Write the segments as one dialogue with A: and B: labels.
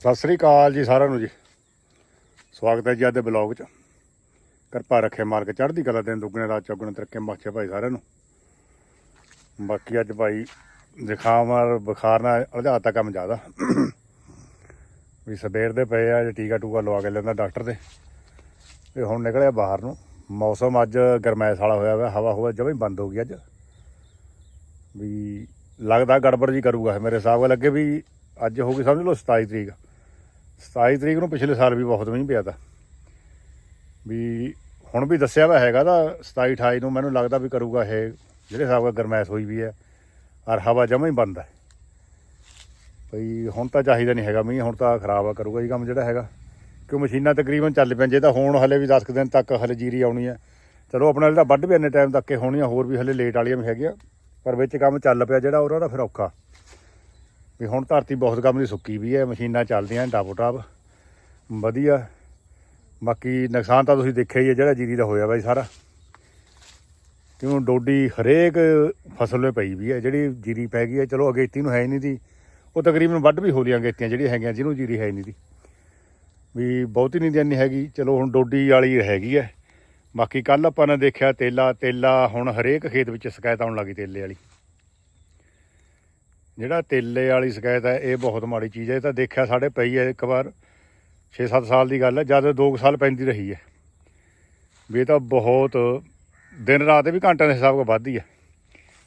A: ਸਤਿ ਸ੍ਰੀ ਅਕਾਲ ਜੀ ਸਾਰਿਆਂ ਨੂੰ ਜੀ। ਸਵਾਗਤ ਹੈ ਜੀ ਅੱਜ ਦੇ ਬਲੌਗ 'ਚ। ਕਿਰਪਾ ਰੱਖੇ ਮਾਲਕ ਚੜ੍ਹਦੀ ਕਲਾ ਦਿਨ ਦੁੱਗਣੇ ਰਾਤ ਚੌਗਣੇ ਤਰੱਕੇ ਬਖਸ਼ੇ ਭਾਈ ਸਾਰਿਆਂ ਨੂੰ। ਬਾਕੀ ਅੱਜ ਭਾਈ ਜ਼ੁਕਾਮ ਔਰ ਬੁਖਾਰ ਨਾਲ ਅਲਝਾਤਾ ਕੰਮ ਜ਼ਿਆਦਾ। ਵੀ ਸਵੇਰ ਦੇ ਪਏ ਆ, ਜੇ ਟੀਕਾ ਟੂਕਾ ਲਵਾ ਕੇ ਲੈਂਦਾ ਡਾਕਟਰ ਦੇ। ਤੇ ਹੁਣ ਨਿਕਲਿਆ ਬਾਹਰ ਨੂੰ। ਮੌਸਮ ਅੱਜ ਗਰਮੈਸ਼ ਵਾਲਾ ਹੋਇਆ ਹੋਇਆ ਹਵਾ ਹੋਇਆ ਜਮਾਂ ਬੰਦ ਹੋ ਗਈ ਅੱਜ। ਵੀ ਲੱਗਦਾ ਗੜਬੜ ਜੀ ਕਰੂਗਾ, ਮੇਰੇ ਹਿਸਾਬ ਨਾਲ ਲੱਗੇ ਵੀ ਅੱਜ ਹੋ ਗਈ, ਸਮਝ ਲਓ 27 ਤਰੀਕ। 27 ਤਰੀਕ ਨੂੰ ਪਿਛਲੇ ਸਾਲ ਵੀ ਬਹੁਤ ਮੀਂਹ ਪਿਆ ਤਾ। ਵੀ ਹੁਣ ਵੀ ਦੱਸਿਆ ਵਾ ਹੈਗਾ ਤਾਂ 27 28 ਨੂੰ ਮੈਨੂੰ ਲੱਗਦਾ ਵੀ ਕਰੂਗਾ ਇਹ, ਜਿਹੜੇ ਹਿਸਾਬ ਨਾਲ ਗਰਮੈਸ਼ ਹੋਈ ਵੀ ਹੈ, ਔਰ ਹਵਾ ਜਮਾ ਹੀ ਬੰਦ ਹੈ। ਭਈ ਹੁਣ ਤਾਂ ਚਾਹੀਦਾ ਨਹੀਂ ਹੈਗਾ ਮੀਂਹ, ਹੁਣ ਤਾਂ ਖਰਾਬ ਆ, ਕਰੂਗਾ ਇਹ ਕੰਮ ਜਿਹੜਾ ਹੈਗਾ। ਕਿਉਂ ਮਸ਼ੀਨਾਂ ਤਕਰੀਬਨ ਚੱਲ ਪੈਣ ਜੇ ਤਾਂ ਹੁਣ ਹਲੇ ਵੀ 10 ਕੁ ਦਿਨ ਤੱਕ ਹਲੇ ਜੀਰੀ ਆਉਣੀ ਹੈ। ਚਲੋ ਆਪਣਾ ਜਿਹੜਾ ਵੱਢ ਵੀ ਇੰਨੇ ਟਾਈਮ ਤੱਕ ਹੀ ਆ ਹੋਰ ਵੀ ਹਲੇ ਲੇਟ ਵਾਲੀਆਂ ਵੀ ਹੈਗੀਆਂ, ਪਰ ਵਿੱਚ ਕੰਮ ਚੱਲ ਪਿਆ ਜਿਹੜਾ ਉਹਨਾਂ ਦਾ ਫਿਰ ਔਖਾ। ਵੀ ਹੁਣ ਧਰਤੀ ਬਹੁਤ ਕੰਮ ਦੀ ਸੁੱਕੀ ਵੀ ਹੈ, ਮਸ਼ੀਨਾਂ ਚੱਲਦੀਆਂ, ਟਾਪੋ ਟਾਪ। ਵਧੀਆ। ਬਾਕੀ ਨੁਕਸਾਨ ਤਾਂ ਤੁਸੀਂ ਦੇਖਿਆ ਹੀ ਹੈ, ਜਿਹੜਾ ਜੀਰੀ ਦਾ ਹੋਇਆ ਬਾਈ ਸਾਰਾ। ਕਿਉਂ ਡੋਡੀ ਹਰੇਕ ਫਸਲ 'ਤੇ ਪਈ ਵੀ ਹੈ, ਜਿਹੜੀ ਜੀਰੀ ਪੈ ਗਈ ਹੈ, ਚਲੋ ਅਗੇਤੀ ਨੂੰ ਹੈ ਹੀ ਨਹੀਂ ਦੀ ਉਹ ਤਕਰੀਬਨ ਵੱਢ ਵੀ ਹੋ ਲੀਆਂ ਅਗੇਤੀਆਂ ਜਿਹੜੀਆਂ ਹੈਗੀਆਂ, ਜਿਹਨੂੰ ਜੀਰੀ ਹੈ ਹੀ ਨਹੀਂ ਦੀ ਵੀ ਬਹੁਤੀ ਨਹੀਂ ਦੇਣੀ ਹੈਗੀ, ਚਲੋ ਹੁਣ ਡੋਡੀ ਵਾਲੀ ਹੈਗੀ ਹੈ। ਬਾਕੀ ਕੱਲ ਆਪਾਂ ਨੇ ਦੇਖਿਆ ਤੇਲਾ ਤੇਲਾ ਹੁਣ ਹਰੇਕ ਖੇਤ ਵਿੱਚ ਸ਼ਿਕਾਇਤ ਆਉਣ ਲੱਗੀ ਤੇਲੇ ਵਾਲੀ। ਜਿਹੜਾ ਤੇਲੇ ਵਾਲੀ ਸ਼ਿਕਾਇਤ ਹੈ, ਇਹ ਬਹੁਤ ਮਾੜੀ ਚੀਜ਼ ਹੈ। ਇਹ ਤਾਂ ਦੇਖਿਆ ਸਾਡੇ ਪਈ ਹੈ ਇੱਕ ਵਾਰ 6-7 ਸਾਲ ਦੀ ਗੱਲ ਹੈ, ਜਦ 2 ਸਾਲ ਪੈਂਦੀ ਰਹੀ ਹੈ। ਵੀ ਇਹ ਤਾਂ ਬਹੁਤ ਦਿਨ ਰਾਤ ਇਹ ਵੀ ਘੰਟਿਆਂ ਦੇ ਹਿਸਾਬ ਨਾਲ ਵੱਧਦੀ ਹੈ।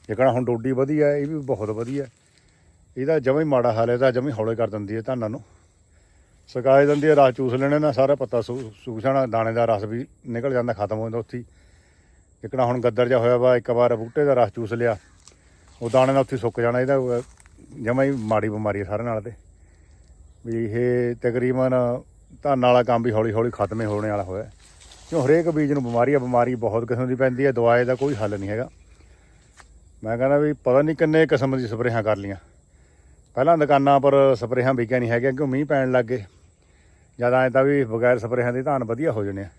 A: ਜੇਕਰ ਹੁਣ ਡੋਡੀ ਵਧੀਆ ਇਹ ਵੀ ਬਹੁਤ ਵਧੀਆ ਇਹਦਾ ਜਮਾਂ ਹੀ ਮਾੜਾ ਹਾਲ ਹੈ ਤਾਂ ਜਮਾਂ ਹੀ ਹੌਲੇ ਕਰ ਦਿੰਦੀ ਹੈ ਧਾਨਾਂ ਨੂੰ। ਸੁਕਾਏ ਦਿੰਦੀ ਹੈ ਰਸ ਚੂਸ ਲੈਣੇ ਨਾਲ ਸਾਰਾ ਪੱਤਾ ਸੁ- ਸੁੱਕ ਜਾਣਾ, ਦਾਣੇ ਦਾ ਰਸ ਵੀ ਨਿਕਲ ਜਾਂਦਾ, ਖਤਮ ਹੋ ਜਾਂਦਾ ਉੱਥੇ ਹੀ। ਜਿਕਣਾ ਹੁਣ ਗੱਦਰ ਜਿਹਾ ਹੋਇਆ ਵਾ, ਇੱਕ ਵਾਰ ਬੂਟੇ ਦਾ ਰਸ ਚੂਸ ਲਿਆ। ਉਹ ਦਾਣੇ ਨਾਲ ਉੱਥੇ ਸੁੱਕ ਜਾਣਾ, ਇਹਦਾ ਜਮਾਂ ਹੀ ਮਾੜੀ ਬਿਮਾਰੀ ਹੈ ਸਾਰਿਆਂ ਨਾਲ ਤੇ। ਵੀ ਇਹ ਤਕਰੀਬਨ ਧਾਨ ਵਾਲਾ ਕੰਮ ਵੀ ਹੌਲੀ ਹੌਲੀ ਖਤਮ ਹੀ ਹੋਣੇ ਵਾਲਾ ਹੋਇਆ। ਕਿਉਂ ਹਰੇਕ ਬੀਜ ਨੂੰ ਬਿਮਾਰੀ ਆ, ਬਿਮਾਰੀ ਬਹੁਤ ਕਿਸਮ ਦੀ ਪੈਂਦੀ ਹੈ ਦਵਾਈ ਦਾ ਕੋਈ ਹੱਲ ਨਹੀਂ ਹੈਗਾ। ਮੈਂ ਕਹਿੰਦਾ ਵੀ ਪਤਾ ਨਹੀਂ ਕਿੰਨੇ ਕਿਸਮ ਦੀ ਸਪਰੇਹਾਂ ਕਰ ਲੀਆਂ ਪਹਿਲਾਂ ਦੁਕਾਨਾਂ ਪਰ ਸਪਰੇਹਾਂ ਵਿਕਿਆ ਨਹੀਂ ਹੈਗੀਆਂ, ਕਿਉਂ ਮੀਂਹ ਪੈਣ ਲੱਗ ਗਏ। ਜਦ ਐਂ ਤਾਂ ਵੀ ਬਗੈਰ ਸਪਰੇਹਾਂ ਦੇ ਧਾਨ ਵਧੀਆ ਹੋ ਜਾਣੇ ਆ।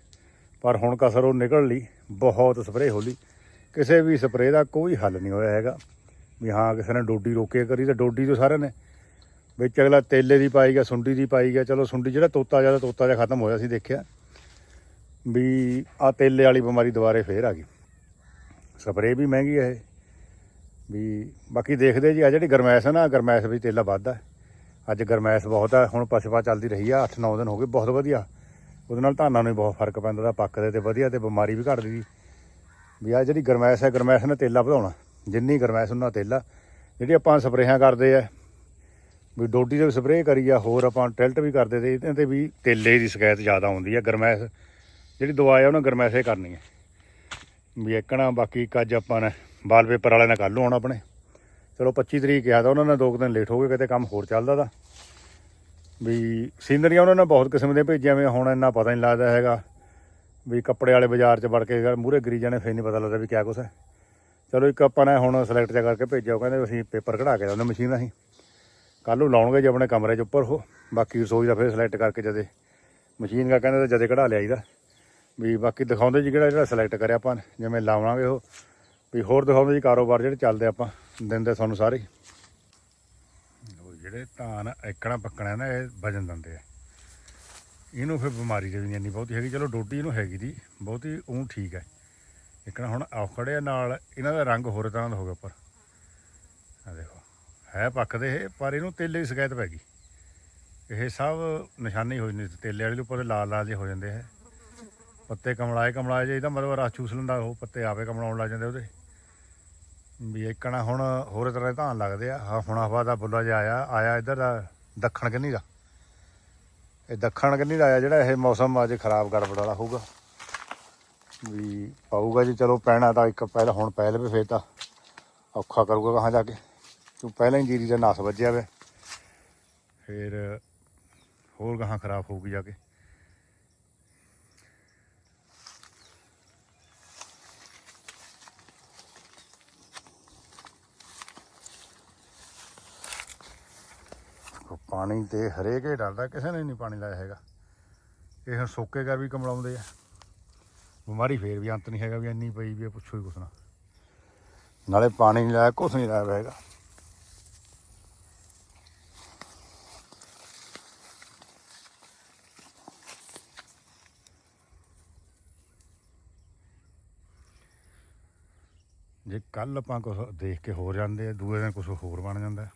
A: ਪਰ ਹੁਣ ਕਸਰ ਉਹ ਨਿਕਲ ਲਈ, ਬਹੁਤ ਸਪਰੇਅ ਹੋਲੀ ਕਿਸੇ ਵੀ ਸਪਰੇਅ ਦਾ ਕੋਈ ਹੱਲ ਨਹੀਂ ਹੋਇਆ ਹੈਗਾ। ਵੀ ਹਾਂ, ਕਿਸੇ ਨੇ ਡੋਡੀ ਰੋਕੇ ਕਰੀ ਤਾਂ ਡੋਡੀ ਤੋਂ ਸਾਰਿਆਂ ਨੇ। ਵਿੱਚ ਅਗਲਾ ਤੇਲੇ ਦੀ ਪਾਈ ਗਿਆ, ਸੁੰਡੀ ਦੀ ਪਾਈ ਗਿਆ। ਚਲੋ ਸੁੰਡੀ ਜਿਹੜਾ ਤੋਤਾ ਜ਼ਿਆਦਾ ਤੋਤਾ ਜਿਹਾ ਖਤਮ ਹੋਇਆ ਸੀ, ਦੇਖਿਆ। ਵੀ ਆ ਤੇਲੇ ਵਾਲੀ ਬਿਮਾਰੀ ਦੁਬਾਰੇ ਫੇਰ ਆ ਗਈ। ਸਪਰੇਅ ਵੀ ਮਹਿੰਗੀ ਹੈ ਇਹ। ਵੀ ਬਾਕੀ ਦੇਖਦੇ ਜੀ ਆ ਜਿਹੜੀ ਗਰਮੈਸ਼ ਹੈ ਨਾ, ਗਰਮੈਸ਼ ਵਿੱਚ ਤੇਲਾ ਵੱਧਦਾ। ਅੱਜ ਗਰਮੈਸ਼ ਬਹੁਤ ਹੈ ਹੁਣ ਪਛਪਾ ਚੱਲਦੀ ਰਹੀ ਆ 8-9 ਦਿਨ ਹੋ ਗਏ, ਬਹੁਤ ਵਧੀਆ। ਉਹਦੇ ਨਾਲ ਧਾਨਾਂ ਨੂੰ ਵੀ ਬਹੁਤ ਫ਼ਰਕ ਪੈਂਦਾ ਦਾ ਪੱਕਦੇ ਤੇ ਵਧੀਆ ਤੇ ਬਿਮਾਰੀ ਵੀ ਘਟਦੀ। ਦੀ ਵੀ ਆ ਜਿਹੜੀ ਗਰਮੈਸ਼ ਹੈ ਗਰਮੈਸ਼ ਨੇ ਤੇਲਾ ਵਧਾਉਣਾ। ਜਿੰਨੀ ਗਰਮੈਸ਼ ਉਹਨਾਂ ਤੇਲਾ। ਜਿਹੜੀ ਆਪਾਂ ਸਪਰੇਹਾਂ ਕਰਦੇ ਆ, ਵੀ ਡੋਡੀ ਦੇ ਸਪਰੇਅ ਕਰੀ ਆ, ਹੋਰ ਆਪਾਂ ਟਿਲਟ ਵੀ ਕਰਦੇ ਤੇ ਇਹਦੇ ਤੇ ਵੀ ਤੇਲੇ ਦੀ ਸ਼ਿਕਾਇਤ ਜ਼ਿਆਦਾ ਆਉਂਦੀ ਆ। ਗਰਮੈਸ਼, ਜਿਹੜੀ ਦਵਾ ਆ, ਉਹਨਾਂ ਗਰਮੈਸ਼ੇ ਕਰਨੀ ਹੈ ਵੀ ਇੱਕਣਾ, ਬਾਕੀ ਇੱਕ ਅੱਜ ਆਪਾਂ ਨੇ ਵਾਲਪੇਪਰ ਵਾਲਿਆਂ ਨਾਲ ਕੱਲ ਨੂੰ ਆਉਣਾ ਆਪਣੇ। ਚਲੋ 25 ਤਰੀਕ ਕਿਹਾ ਤਾਂ ਉਹਨਾਂ ਨੇ ਦੋ ਕੁ ਦਿਨ ਲੇਟ ਹੋ ਗਏ, ਕਿਤੇ ਕੰਮ ਹੋਰ ਚੱਲਦਾ ਤਾਂ। ਵੀ ਸੀਨਰੀਆਂ ਉਹਨਾਂ ਨੇ ਬਹੁਤ ਕਿਸਮ ਦੇ ਭੇਜੀਆਂ ਵੇ ਹੁਣ ਇੰਨਾ ਪਤਾ ਨਹੀਂ ਲੱਗਦਾ ਹੈਗਾ। ਵੀ ਕੱਪੜੇ ਵਾਲੇ ਬਾਜ਼ਾਰ 'ਚ ਵੜ ਕੇ ਮੂਰੇ ਗਰੀ ਜਾਣੇ ਫੇਰ ਨਹੀਂ ਪਤਾ ਲੱਗਦਾ ਵੀ ਕਿਆ ਕੁਛ ਹੈ ਚਲੋ ਇੱਕ ਆਪਾਂ ਨੇ ਹੁਣ ਸਿਲੈਕਟ ਜਾ ਕਰਕੇ ਭੇਜਿਆ, ਉਹ ਕਹਿੰਦੇ ਅਸੀਂ ਪੇਪਰ ਕਢਾ ਕੇ ਲਾਉਂਦੇ ਮਸ਼ੀਨ ਅਸੀਂ। ਕੱਲ ਨੂੰ ਲਾਉਣਗੇ ਜੇ ਆਪਣੇ ਕਮਰੇ 'ਚ ਉੱਪਰ ਉਹ, ਬਾਕੀ ਰਸੋਈ ਦਾ ਫਿਰ ਸਿਲੈਕਟ ਕਰਕੇ ਜਦੇ ਮਸ਼ੀਨ ਦਾ ਕਹਿੰਦੇ ਤਾਂ ਜਦੇ ਕਢਾ ਲਿਆ ਲਿਆਈਦਾ। ਵੀ ਬਾਕੀ ਦਿਖਾਉਂਦੇ ਜੀ ਕਿਹੜਾ ਜਿਹੜਾ ਸਿਲੈਕਟ ਕਰਿਆ ਆਪਾਂ ਜਿਵੇਂ ਲਾਵਾਂਗੇ ਉਹ। ਵੀ ਹੋਰ ਦਿਖਾਉਂਦੇ ਜੀ ਕਾਰੋਬਾਰ ਜਿਹੜੇ ਚੱਲਦੇ ਆਪਾਂ, ਦਿੰਦੇ ਤੁਹਾਨੂੰ ਸਾਰੇ। ਜਿਹੜੇ ਧਾਨ ਏਕੜਾ ਪੱਕਣਾ ਨਾ, ਇਹ ਵਜਨ ਦਿੰਦੇ ਆ। ਇਹਨੂੰ ਫਿਰ ਬਿਮਾਰੀ ਦੇ ਵੀ ਨਹੀਂ ਇੰਨੀ ਬਹੁਤੀ ਹੈਗੀ। ਚਲੋ ਡੋਡੀ ਇਹਨੂੰ ਹੈਗੀ ਦੀ ਬਹੁਤੀ ਉਹ ਠੀਕ ਹੈ। ਇਕਣਾ ਹੁਣ ਔਖੜੇ ਨਾਲ ਇਹਨਾਂ ਦਾ ਰੰਗ ਹੋਰ ਤਰ੍ਹਾਂ ਦਾ ਹੋ ਗਿਆ ਉੱਪਰ। ਆ ਦੇਖੋ, ਹੈ ਪੱਕਦੇ ਇਹ, ਪਰ ਇਹਨੂੰ ਤੇਲੇ ਦੀ ਸ਼ਿਕਾਇਤ ਪੈ ਗਈ। ਇਹ ਸਭ ਨਿਸ਼ਾਨੀ ਹੋ ਜਾਂਦੀ, ਤੇਲੇ ਵਾਲੇ ਦੇ ਉੱਪਰ ਲਾਲ ਲਾਲ ਜੇ ਹੋ ਜਾਂਦੇ ਹੈ ਪੱਤੇ ਕਮਲਾਏ ਕਮਲਾਏ ਜੇ ਇਹਦਾ ਮਤਲਬ ਰਸ ਚੂਸ ਲੈਂਦਾ ਉਹ, ਪੱਤੇ ਆਪੇ ਕਮਲਾਉਣ ਲੱਗ ਜਾਂਦੇ ਉਹਦੇ। ਵੀ ਇੱਕਣਾ ਹੁਣ ਹੋਰ ਤਰ੍ਹਾਂ ਦੇ ਧਾਨ ਲੱਗਦੇ ਆ। ਹਾਂ ਹੁਣ ਹਵਾ ਦਾ ਬੁੱਲਾ ਜਿਹਾ ਆਇਆ ਆਇਆ ਇੱਧਰ ਦਾ ਦੱਖਣ ਕੰਨੀ ਦਾ। ਇਹ ਦੱਖਣ ਕੰਨੀ ਦਾ ਆਇਆ ਜਿਹੜਾ ਇਹ ਮੌਸਮ ਅੱਜ ਖਰਾਬ ਗੜਬੜ ਵਾਲਾ ਹੋਊਗਾ। ਵੀ ਪਾਊਗਾ ਜੀ, ਚਲੋ ਪੈਣਾ ਤਾਂ ਇੱਕ ਪਹਿਲਾਂ, ਹੁਣ ਪਹਿਲ ਵੀ ਫੇਰ ਤਾਂ ਔਖਾ ਕਰੂਗਾ ਕਹਾਂ ਜਾ ਕੇ। ਤੂੰ ਪਹਿਲਾਂ ਹੀ ਜੀਰੀ ਦਾ ਨਸ ਵੱਜਿਆ ਵੇ। ਫਿਰ ਹੋਰ ਗਾਹਾਂ ਖਰਾਬ ਹੋਊਗੀ ਜਾ ਕੇ। ਪਾਣੀ ਤੇ ਹਰੇਕ ਹੀ ਡਰਦਾ, ਕਿਸੇ ਨੇ ਨਹੀਂ ਪਾਣੀ ਲਾਇਆ ਹੈਗਾ। ਇਹ ਹੁਣ ਸੋਕੇ ਕਰ ਵੀ ਕਮਲਾਉਂਦੇ ਆ। ਬਿਮਾਰੀ ਫੇਰ ਵੀ ਅੰਤ ਨਹੀਂ ਹੈਗਾ ਵੀ ਇੰਨੀ ਪਈ ਵੀ ਪੁੱਛੋ ਹੀ ਕੁਛ ਨਾ। ਨਾਲੇ ਪਾਣੀ ਨਹੀਂ ਲਾਇਆ, ਕੁਛ ਨਹੀਂ ਲਾਇਆ ਹੈਗਾ। ਜੇ ਕੱਲ ਆਪਾਂ ਕੁਛ ਦੇਖ ਕੇ ਹੋਰ ਜਾਂਦੇ ਆ, ਦੂਏ ਦਿਨ ਕੁਛ ਹੋਰ ਬਣ ਜਾਂਦਾ।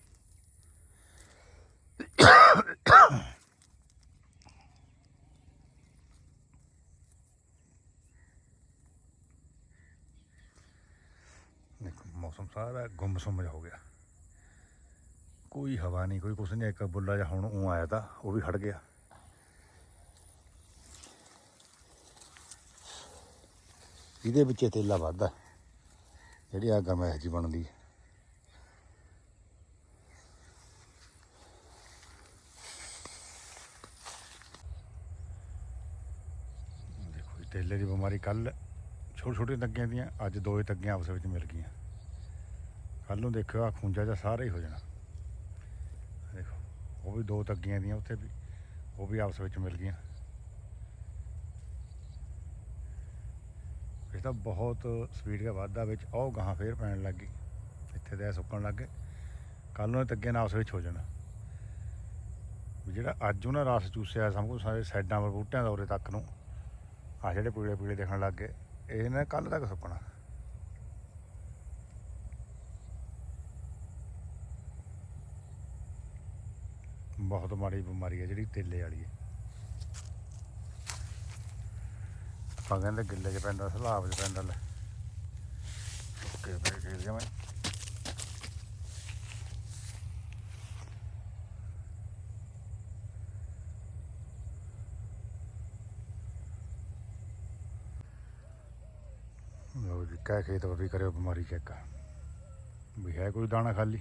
A: ਸਾਰਾ ਗੁੰਮਸੁੰਮ ਜਿਹਾ ਹੋ ਗਿਆ। ਕੋਈ ਹਵਾ ਨਹੀਂ, ਕੋਈ ਕੁਛ ਨਹੀਂ, ਇੱਕ ਬੁੱਲਾ ਜਿਹਾ ਹੁਣ ਉਹ ਆਇਆ ਤਾਂ, ਉਹ ਵੀ ਖੜ ਗਿਆ। ਇਹਦੇ ਵਿੱਚ ਤੇਲਾ ਵੱਧਦਾ, ਜਿਹੜੀ ਆ ਗਰਮੈਸ਼ ਜੀ ਬਣਦੀ। ਹੈ ਦੇਖੋ ਇਹ ਤੇਲੇ ਦੀ ਬਿਮਾਰੀ ਕੱਲ ਛੋਟੇ ਛੋਟੇ ਤੱਗੀਆਂ ਦੀਆਂ, ਅੱਜ ਦੋ ਹੀ ਤੱਗੀਆਂ ਆਪਸ ਵਿੱਚ ਮਿਲ ਗਈਆਂ। ਕੱਲ ਨੂੰ ਦੇਖਿਓ ਆ ਖੁੰਝਾ ਜਿਹਾ ਸਾਰਾ ਹੀ ਹੋ ਜਾਣਾ। ਦੇਖੋ, ਉਹ ਵੀ ਦੋ ਤੱਗੀਆਂ ਦੀਆਂ, ਉੱਥੇ ਵੀ, ਉਹ ਵੀ ਆਪਸ ਵਿੱਚ ਮਿਲ ਗਈਆਂ। ਇਹ ਤਾਂ ਬਹੁਤ ਸਪੀਡ ਦਾ ਵਾਧਾ ਵਿੱਚ ਉਹ ਗਾਹਾਂ ਫੇਰ ਪੈਣ ਲੱਗ ਗਈ। ਇੱਥੇ ਤੇ ਇਹ ਸੁੱਕਣ ਲੱਗ ਗਏ। ਕੱਲ ਨੂੰ ਇਹ ਤੱਗੇ ਨਾਲ ਆਪਸ ਵਿੱਚ ਹੋ ਜਾਣਾ। ਵੀ ਜਿਹੜਾ ਅੱਜ ਉਹਨਾਂ ਰਸ ਚੂਸਿਆ, ਸਭ ਕੁਝ ਸਾਰੇ ਸਾਈਡਾਂ ਪਰ ਬੂਟਿਆਂ ਦਾ ਉਰੇ ਤੱਕ ਨੂੰ ਆ ਜਿਹੜੇ ਪੀਲੇ ਪੀਲੇ ਦੇਖਣ ਲੱਗ ਗਏ, ਇਹ ਨਾ ਕੱਲ ਤੱਕ ਸੁੱਕਣਾ। ਬਹੁਤ ਮਾੜੀ ਬਿਮਾਰੀ ਹੈ ਜਿਹੜੀ ਤੇਲੇ ਵਾਲੀ ਹੈ ਆਪਾਂ ਕਹਿੰਦੇ ਗਿੱਲੇ 'ਚ ਪੈਂਦਾ, ਸਲਾਬ 'ਚ ਪੈਂਦਾ ਲੈ। ਓਕੇ, ਫਿਰ ਖੇਲ ਜਾਵਾਂ ਲਓ ਜੀ, ਕਹਿ ਖੇਤ ਵੀ ਕਰਿਓ ਬਿਮਾਰੀ ਚੈੱਕ ਵੀ ਹੈ ਕੋਈ ਦਾਣਾ ਖਾਲੀ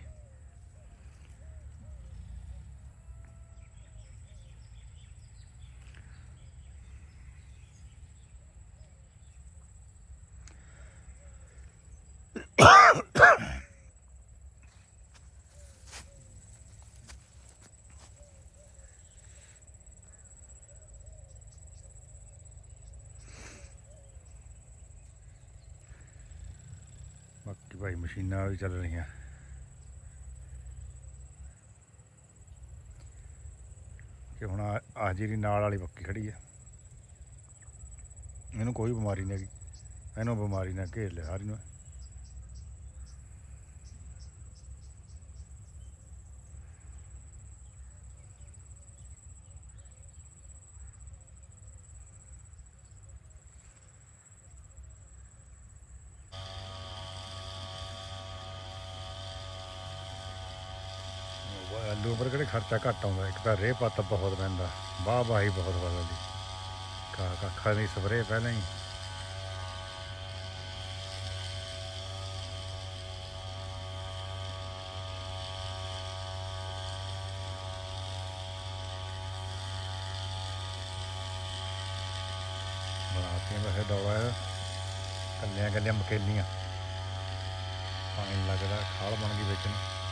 A: ਬਾਕੀ ਭਾਈ ਮਸ਼ੀਨਾਂ ਵੀ ਚੱਲ ਰਹੀਆਂ। ਕਿ ਹੁਣ ਆ ਆਹ ਜਿਹੜੀ ਨਾਲ ਵਾਲੀ ਬੱਕੀ ਖੜੀ ਆ। ਇਹਨੂੰ ਕੋਈ ਬਿਮਾਰੀ ਨਹੀਂ ਹੈਗੀ। ਇਹਨੂੰ ਬਿਮਾਰੀ ਨਾ ਘੇਰ ਲਿਆ ਸਾਰੀ ਨੂੰ। ਖਰਚਾ ਘੱਟ ਆਉਂਦਾ, ਇੱਕ ਤਾਂ ਰੇਹ ਪੱਤ ਬਹੁਤ ਪੈਂਦਾ ਵਾਹ ਵਾਹੀ ਬਹੁਤ ਬਦਲਦੀ ਕਾ ਕੱਖਾਂ ਦੀ ਸਪਰੇਅ ਪਹਿਲਾਂ ਹੀ। ਬਣਾਤੀਆਂ ਵੈਸੇ ਦੌੜਾ ਕੱਲੀਆਂ ਕੱਲੀਆਂ ਮਕੇਲੀਆਂ। ਪਾਣੀ ਲੱਗਦਾ, ਖਾਲ ਬਣ ਗਈ ਵਿੱਚ ਨੂੰ।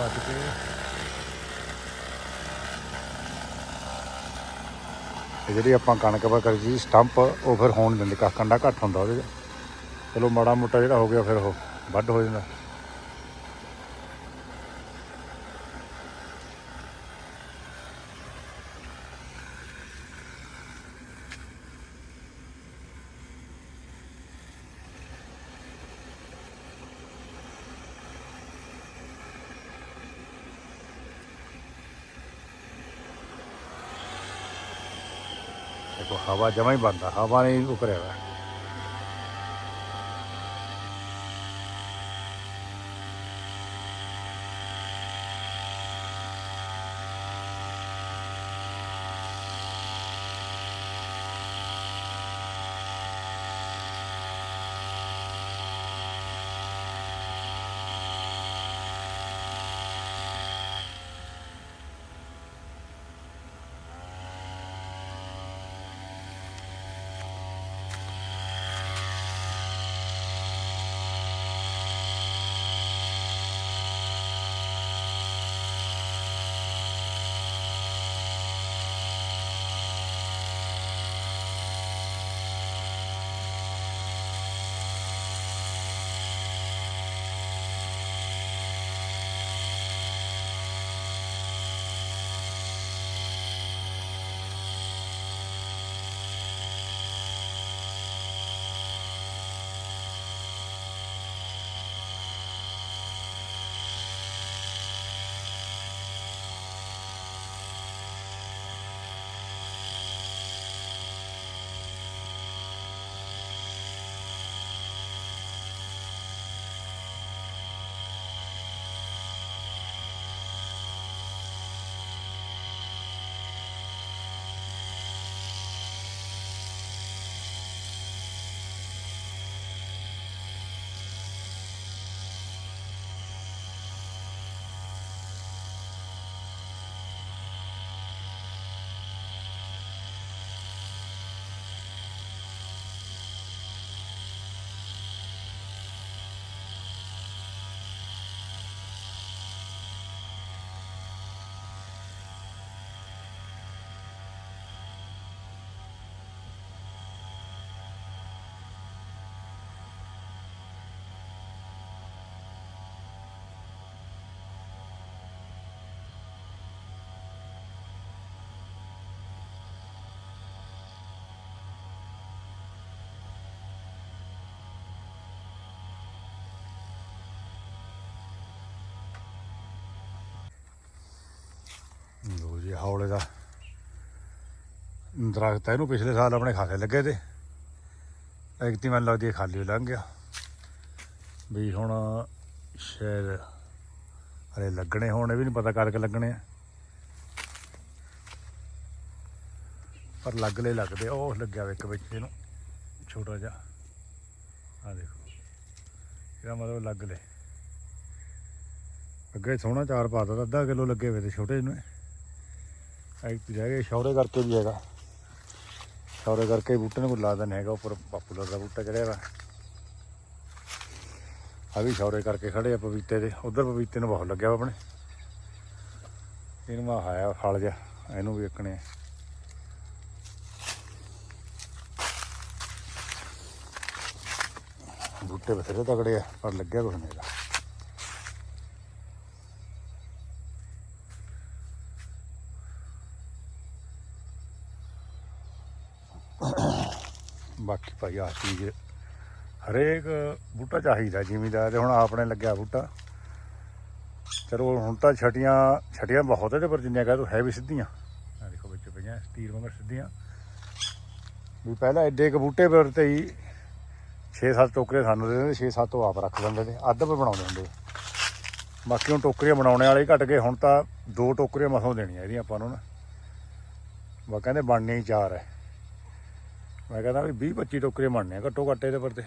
A: ਬਚ ਕੇ ਬਚ ਜਿਹੜੀ ਆਪਾਂ ਕਣਕ ਵਾ ਕਰੀ ਸੀ, ਸਟੰਪ, ਉਹ ਫਿਰ ਹੋਣ ਦਿੰਦੇ। ਕਾ ਕੰਡਾ ਘੱਟ ਹੁੰਦਾ ਉਹਦੇ 'ਚ। ਚਲੋ ਮਾੜਾ ਮੋਟਾ ਜਿਹੜਾ ਹੋ ਗਿਆ, ਫਿਰ ਉਹ ਵੱਢ ਹੋ ਜਾਂਦਾ। ਦੇਖੋ ਹਵਾ ਜਮਾ ਹੀ ਬੰਦ ਹਵਾ ਨੇ ਉਹ ਕਰਿਆ ਲੋ ਜੀ ਹੌਲੇ ਦਾ ਦਰਖਤ ਇਹਨੂੰ ਪਿਛਲੇ ਸਾਲ ਆਪਣੇ ਖਾਸੇ ਲੱਗੇ ਤੇ। ਐਕਤੀ ਮੈਨੂੰ ਲੱਗਦੀ ਹੈ ਖਾਲੀ ਲੰਘ ਗਿਆ। ਵੀ ਹੁਣ ਸ਼ਾਇਦ ਹਲੇ ਲੱਗਣੇ ਹੋਣ ਇਹ ਵੀ ਨਹੀਂ ਪਤਾ ਕਰਕੇ ਲੱਗਣੇ ਆ। ਪਰ ਲੱਗਲੇ ਲੱਗਦੇ ਆ, ਉਹ ਲੱਗਿਆ ਵੇ ਇੱਕ ਵਿੱਚ ਇਹਨੂੰ ਛੋਟਾ ਜਿਹਾ। ਆ ਦੇਖੋ ਇਹਦਾ ਮਤਲਬ ਲੱਗਲੇ ਅੱਗੇ ਸੋਹਣਾ ਚਾਰ ਪਾਤਾ ਤਾਂ ਅੱਧਾ ਕਿਲੋ ਲੱਗੇ ਹੋਏ ਤੇ ਛੋਟੇ ਨੂੰ ਐਕ ਰਹਿ ਗਏ ਸ਼ੌਰੇ ਕਰਕੇ ਵੀ ਹੈਗਾ। ਸ਼ੌਰੇ ਕਰਕੇ ਬੂਟੇ ਨੂੰ ਕੋਈ ਲਾਦਾ ਨਹੀਂ ਹੈਗਾ, ਉੱਪਰ ਪਾਪੂਲਰ ਦਾ ਬੂਟਾ ਚੜਿਆ ਵਾ। ਆ ਵੀ ਸ਼ੌਰੇ ਕਰਕੇ ਖੜੇ ਆ ਪਪੀਤੇ ਦੇ। ਉਧਰ ਪਪੀਤੇ ਨੂੰ ਬਹੁਤ ਲੱਗਿਆ ਵਾ ਆਪਣੇ। ਇਹਨੂੰ ਮੈਂ ਹਾਇਆ ਫਲ ਜਾ ਇਹਨੂੰ ਵੀ ਇੱਕਣੇ ਬੂਟੇ ਬਥੇਰੇ ਤਕੜੇ ਆ, ਪਰ ਲੱਗਿਆ ਕੁਛ ਨਹੀਂ ਹੈਗਾ। ਬਾਕੀ ਭਾਈ ਆ ਚੀਜ਼ ਹਰੇਕ ਬੂਟਾ ਚਾਹੀਦਾ ਜ਼ਿਮੀਦਾਰ ਤੇ ਹੁਣ ਆਪਣੇ ਲੱਗਿਆ ਬੂਟਾ। ਚਲੋ ਹੁਣ ਤਾਂ ਛਟੀਆਂ ਛਟੀਆਂ ਬਹੁਤ ਹੈ ਤੇ ਪਰ ਜਿੰਨੀਆਂ ਕਹੇ ਤੋ ਹੈ ਵੀ ਸਿੱਧੀਆਂ। ਆ ਦੇਖੋ ਵਿੱਚ ਪਈਆਂ ਸਟੀਰ ਵਾਂਗਰ ਸਿੱਧੀਆਂ। ਵੀ ਪਹਿਲਾਂ ਐਡੇ ਕ ਬੂਟੇ ਪਰ ਤੇ ਹੀ 6-7 ਟੋਕਰੇ ਸਾਨੂੰ ਦੇ ਦਿੰਦੇ 6-7 ਉਹ ਆਪ ਰੱਖ ਲੈਂਦੇ ਤੇ ਅੱਧ ਪਰ ਬਣਾਉਂਦੇ ਹੁੰਦੇ ਬਾਕੀ ਹੁਣ ਟੋਕਰੀਆਂ ਬਣਾਉਣੇ ਵਾਲੇ ਹੀ ਘਟ ਗਏ, ਹੁਣ ਤਾਂ ਦੋ ਟੋਕਰੀਆਂ ਮਸੋਂ ਦੇਣੀਆਂ ਇਹਦੀਆਂ ਆਪਾਂ ਨੂੰ ਨਾ। ਬਾ ਕਹਿੰਦੇ ਬਣਨੀਆਂ ਹੀ ਚਾਰ ਹੈ। ਮੈਂ ਕਹਿੰਦਾ ਵੀ 20 25 ਟੋਕਰੇ ਬਣਨੇ ਆ, ਘੱਟੋ ਘੱਟ ਇਹਦੇ ਪਰ ਤੇ।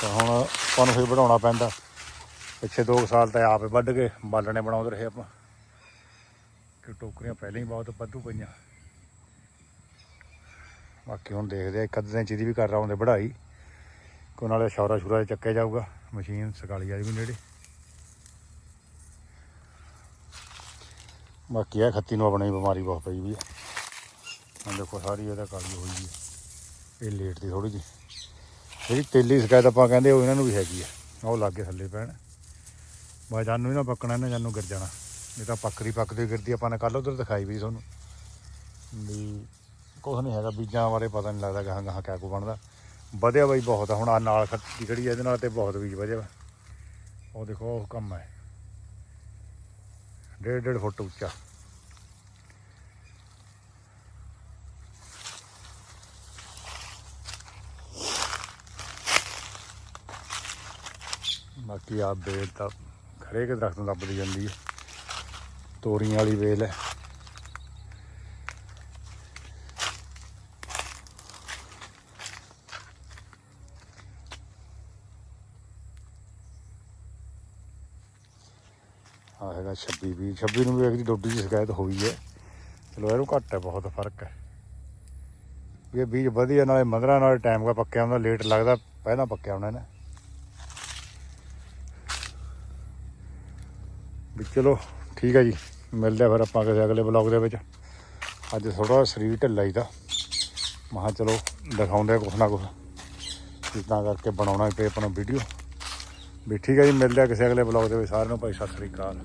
A: ਤਾਂ ਹੁਣ ਆਪਾਂ ਨੂੰ ਫਿਰ ਵਧਾਉਣਾ ਪੈਂਦਾ। ਪਿੱਛੇ 2 ਸਾਲ ਤਾਂ ਆਪੇ ਵੱਢ ਕੇ ਬਾਲਣੇ ਬਣਾਉਂਦੇ ਰਹੇ ਆਪਾਂ। ਕਿ ਟੋਕਰੀਆਂ ਪਹਿਲਾਂ ਹੀ ਬਹੁਤ ਵੱਧੂ ਪਈਆਂ। ਬਾਕੀ ਹੁਣ ਦੇਖਦੇ ਆ, ਇੱਕ ਅੱਧੇ ਇੰਚ ਦੀ ਵੀ ਕਰ ਰਹਾ ਵਢਾਈ। ਕੋ ਨਾਲੇ ਸ਼ੌਰਾ ਸ਼ੁਰਾ ਚੱਕਿਆ ਜਾਊਗਾ, ਮਸ਼ੀਨ ਸਕਾਲੀ ਵਾਲੀ ਵੀ ਨੇੜੇ। ਬਾਕੀ ਆ ਖੱਤੀ ਨੂੰ ਆਪਣੀ ਬਿਮਾਰੀ ਬਹੁਤ ਪਈ ਵੀ ਹੈ ਹੁਣ ਦੇਖੋ, ਸਾਰੀ ਇਹਦਾ ਕਾਲੀ ਹੋਈ ਹੈ ਇਹ ਲੇਟ ਦੀ ਥੋੜੀ ਜੀ। ਜਿਹੜੀ ਤੇਲੀ ਸ਼ਿਕਾਇਤ ਆਪਾਂ ਕਹਿੰਦੇ, ਉਹ ਇਹਨਾਂ ਨੂੰ ਵੀ ਹੈਗੀ ਆ। ਉਹ ਲਾਗੇ ਥੱਲੇ ਪੈਣ। ਬਾ ਜਾਨੂੰ ਹੀ ਨਾ ਪੱਕਣਾ, ਇਹਨਾਂ ਜਾਨੂੰ ਗਿਰ ਜਾਣਾ। ਇਹ ਤਾਂ ਪੱਕਰੀ ਪੱਕਦੀ ਗਿਰਦੀ ਆਪਾਂ ਨੇ ਕੱਲ ਉਧਰ ਦਿਖਾਈ ਵੀ ਤੁਹਾਨੂੰ। ਵੀ ਕੁਛ ਨਹੀਂ ਹੈਗਾ, ਬੀਜਾਂ ਬਾਰੇ ਪਤਾ ਨਹੀਂ ਲੱਗਦਾ, ਗਾਹਾਂ ਗਾਹਾਂ ਕਿਆ ਕੋ ਬਣਦਾ। ਵਧਿਆ ਬਾਈ ਬਹੁਤ ਹੁਣ ਆ ਨਾਲ ਖੱਤੀ ਖੜੀ ਆ, ਇਹਦੇ ਨਾਲ ਤੇ ਬਹੁਤ ਬੀਜ ਵਧਿਆ ਵਾ। ਉਹ ਦੇਖੋ, ਉਹ ਕੰਮ ਹੈ ਡੇਢ ਡੇਢ ਫੁੱਟ ਉੱਚਾ। ਬਾਕੀ ਆ ਬੇਲ ਤਾਂ ਖੜੇ ਕੇ ਦਰਖਤ ਨੂੰ ਲੱਭਦੀ ਜਾਂਦੀ ਹੈ ਤੋਰੀਆਂ ਵਾਲੀ ਵੇਲ ਹੈ। ਆ ਹੈਗਾ 26 ਵੀ 26 ਨੂੰ ਵੀ ਇੱਕ ਦੀ ਡੋਡੀ ਦੀ ਸ਼ਿਕਾਇਤ ਹੋਈ ਹੈ। ਚਲੋ ਇਹਨੂੰ ਘੱਟ ਹੈ, ਬਹੁਤ ਫ਼ਰਕ ਹੈ। ਵੀ ਇਹ ਬੀਜ ਵਧੀਆ, ਨਾਲੇ ਮਧਰਾ ਨਾਲੇ ਟਾਈਮ ਦਾ ਪੱਕਿਆ ਹੁੰਦਾ ਲੇਟ ਲੱਗਦਾ, ਪਹਿਲਾਂ ਪੱਕਿਆ ਹੋਣਾ ਇਹਨੇ। ਵੀ ਚਲੋ ਠੀਕ ਹੈ ਜੀ, ਮਿਲਦੇ ਆ ਫਿਰ ਆਪਾਂ ਕਿਸੇ ਅਗਲੇ ਬਲੌਗ ਦੇ ਵਿੱਚ। ਅੱਜ ਥੋੜਾ ਸਰੀਰ ਢਿੱਲਾ ਹੀ ਦਾ। ਮਹਾ ਚਲੋ ਦਿਖਾਉਂਦੇ ਆ ਕੁਛ ਨਾ ਕੁਛ। ਇਦਾਂ ਕਰਕੇ ਬਣਾਉਣਾ ਪਏ ਆਪਣਾ ਵੀਡੀਓ ਵੀ ਠੀਕ ਹੈ ਜੀ, ਮਿਲਦੇ ਆ ਕਿਸੇ ਅਗਲੇ ਬਲੌਗ ਦੇ ਵਿੱਚ। ਸਾਰਿਆਂ ਨੂੰ ਭਾਈ ਸਤਿ ਸ੍ਰੀ ਅਕਾਲ।